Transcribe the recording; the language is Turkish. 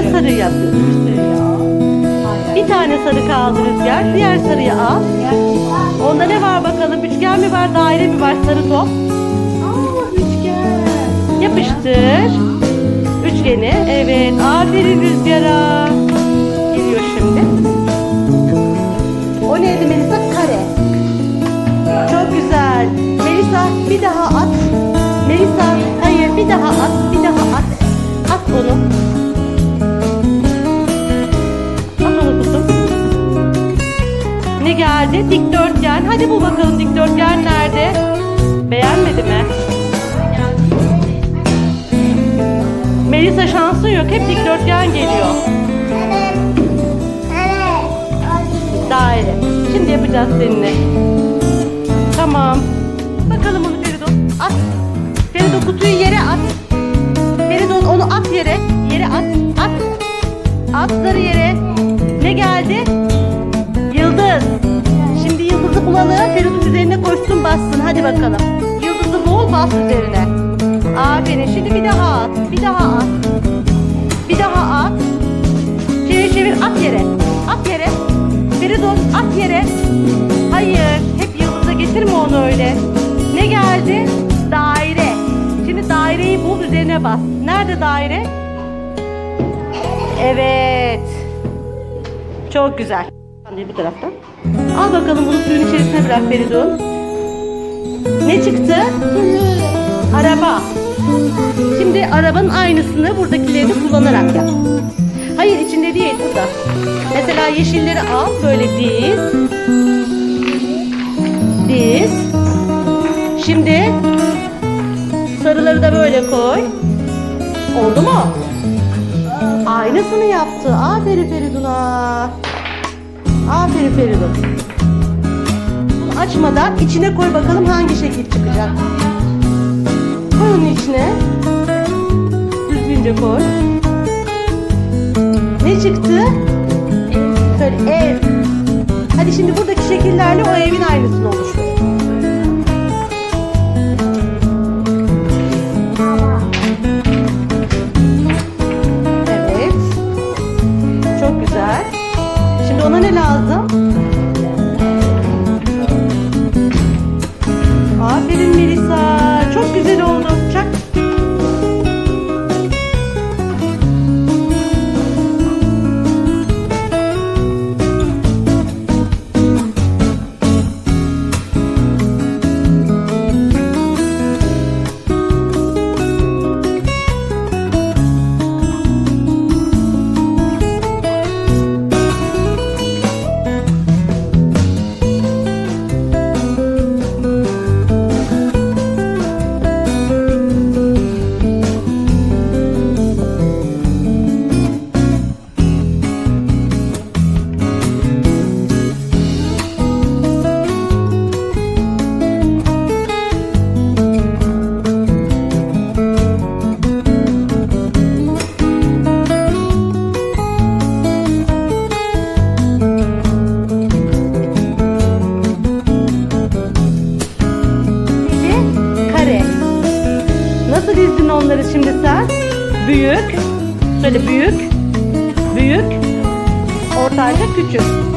Sadece sarı yapıyoruz. Bir tane sarı kaldı Rüzgar. Diğer sarıyı al. Onda ne var bakalım? Üçgen mi var, daire mi var? Sarı top. Yapıştır. Üçgeni. Evet. Aferin Rüzgar'a. Geliyor şimdi. O neydi Melisa? Kare. Çok güzel. Melisa bir daha at. Melisa hayır bir daha at. Bir daha at. At onu. Ne geldi? Dikdörtgen. Hadi bul bakalım dikdörtgen nerede? Beğenmedi mi? Melisa şansın yok. Hep dikdörtgen geliyor. Daire. Şimdi yapacağız seninle. Tamam. Bakalım onu Feridun. At. Feridun kutuyu yere at. Feridun onu at yere. Yere at. At. At sarı yere. Ne geldi? Bulalım. Feridun üzerine koşsun bassın. Hadi bakalım. Yıldızı bul bas üzerine. Aferin. Şimdi bir daha at. Bir daha at. Bir daha at. Çevir çevir at yere. At yere. Feridun at yere. Hayır. Hep yıldıza getirme onu öyle. Ne geldi? Daire. Şimdi daireyi bul üzerine bas. Nerede daire? Evet. Çok güzel. Bu taraftan. Al bakalım bunu suyun içerisine bırak Feridun. Ne çıktı? Araba. Şimdi arabanın aynısını buradakilerini kullanarak yap. Hayır içinde değil burada. Mesela yeşilleri al böyle diz. Diz. Şimdi sarıları da böyle koy. Oldu mu? Aynısını yaptı. Aferin Feridun'a. Aferin Feridun. Bunu Açmadan içine koy bakalım hangi şekil çıkacak. Koy onun içine. Düzgünce koy. Ne çıktı? Şöyle ev. Hadi şimdi buradaki şekillerle o evin aynısını oluştur. Şimdi ona ne lazım? Aferin Melisa. Büyük. Söyle büyük. Büyük. Ortanca küçük.